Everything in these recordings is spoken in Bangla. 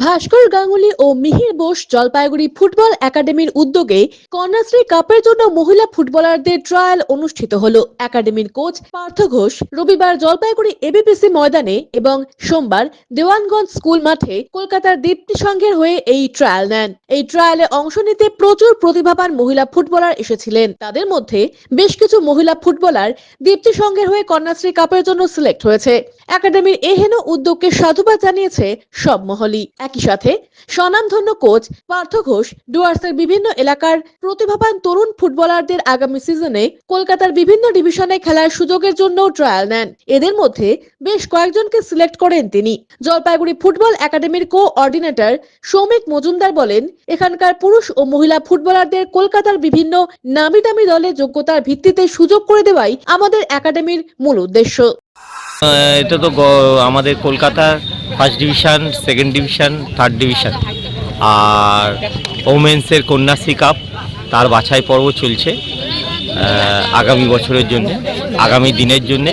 ভাস্কর গাঙ্গুলি ও মিহির বোস জলপাইগুড়ি ফুটবল একাডেমির উদ্যোগে কন্যাশ্রী কাপের জন্য মহিলা ফুটবলারদের ট্রায়াল অনুষ্ঠিত হল। একাডেমির কোচ পার্থ ঘোষ রবিবার জলপাইগুড়ি এবিপিসি ময়দানে এবং সোমবার দেওয়ানগঞ্জ স্কুল মাঠে কলকাতার দীপ্তি সংঘের হয়ে এই ট্রায়াল নেন। এই ট্রায়ালে অংশ নিতে প্রচুর প্রতিভাবান মহিলা ফুটবলার এসেছিলেন। তাদের মধ্যে বেশ কিছু মহিলা ফুটবলার দীপ্তি সংঘের হয়ে কন্যাশ্রী কাপের জন্য সিলেক্ট হয়েছে। একাডেমির এহেন উদ্যোগকে সাধুবাদ জানিয়েছে সব মহলই। একই সাথে স্বনামধন্য কোচ পার্থ ঘোষ ডুয়ার্সের বিভিন্ন এলাকার প্রতিভাবান তরুণ ফুটবলারদের আগামী সিজনে কলকাতার বিভিন্ন ডিভিশনে খেলার সুযোগের জন্য ট্রায়াল নেন। এদের মধ্যে বেশ কয়েকজনকে সিলেক্ট করেন তিনি। জলপাইগুড়ি ফুটবল একাডেমির কো অর্ডিনেটর সৌমিক মজুমদার বলেন, এখানকার পুরুষ ও মহিলা ফুটবলারদের কলকাতার বিভিন্ন নামি দামি দলে যোগ্যতার ভিত্তিতে সুযোগ করে দেওয়াই আমাদের একাডেমির মূল উদ্দেশ্য। এটা তো আমাদের কলকাতার first division second division third division আর ওমেন্সের কন্যাশ্রী কাপ তার বাছাই পর্ব চলছে আগামী বছরের জন্য, আগামী দিনের জন্য।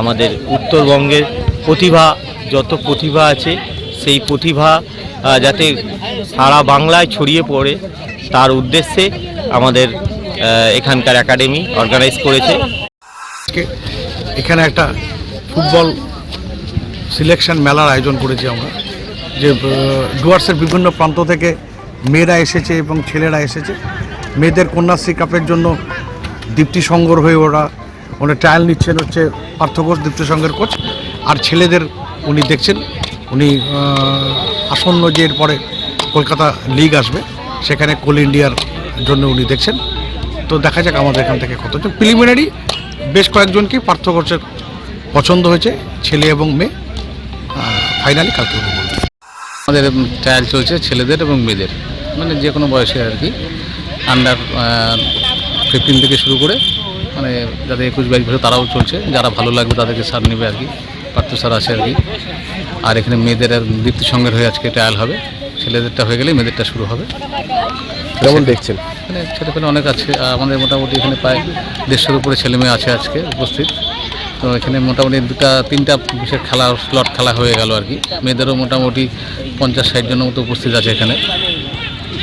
আমাদের উত্তরবঙ্গের প্রতিভা, যত প্রতিভা আছে, সেই প্রতিভা যাতে সারা বাংলায় ছড়িয়ে পড়ে, তার উদ্দেশ্যে আমাদের এখানকার একাডেমি অর্গানাইজ করেছে। এখানে একটা ফুটবল সিলেকশন মেলার আয়োজন করেছি আমরা। যে ডুয়ার্সের বিভিন্ন প্রান্ত থেকে মেয়েরা এসেছে এবং ছেলেরা এসেছে। মেয়েদের কন্যাশ্রী কাপের জন্য দীপ্তি সংঘর হয়ে ওরা ওরা ট্রায়াল নিচ্ছেন হচ্ছে পার্থ ঘোষ, দীপ্তি সংঘের কোচ আর ছেলেদের উনি দেখছেন, উনি আসন্ন যে এরপরে কলকাতা লিগ আসবে, সেখানে কোল ইন্ডিয়ার জন্য উনি দেখছেন। তো দেখা যাক আমাদের এখান থেকে কত প্রিলিমিনারি বেশ কয়েকজনকে পার্থ ঘোষের পছন্দ হয়েছে ছেলে এবং মেয়ে। ফাইনালি কালকে আমাদের ট্রায়াল চলছে ছেলেদের এবং মেয়েদের। মানে যে কোনো বয়সে আর কি। আন্ডার ফিফটিন থেকে শুরু করে মানে যাদের একুশ বাইশ বছর তারাও চলছে। যারা ভালো লাগবে তাদেরকে স্যার নেবে আর কি। পার্থ স্যার আছে আর কি। আর এখানে মেয়েদের আর দীপ্তি সঙ্গের হয়ে আজকে ট্রায়াল হবে। ছেলেদেরটা হয়ে গেলে মেয়েদেরটা শুরু হবে। কেমন দেখছেন? এখানে ছেলেপেলে অনেক আছে। আমাদের মোটামুটি এখানে প্রায় দেড়শোর উপরে ছেলে মেয়ে আছে আজকে উপস্থিত। তো এখানে মোটামুটি দুটা, তিনটা বিশেষ খেলা স্লট খেলা হয়ে গেল আর কি। মেয়েদেরও মোটামুটি পঞ্চাশ, ষাট জনের মতো উপস্থিত আছে এখানে।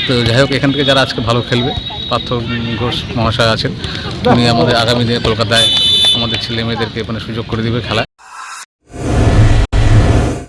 তো যাই হোক, এখান থেকে যারা আজকে ভালো খেলবে, পার্থ ঘোষ মহাশয় আছেন, উনি আমাদের আগামী দিনে কলকাতায় আমাদের ছেলে মেয়েদেরকে মানে সুযোগ করে দিবে খেলা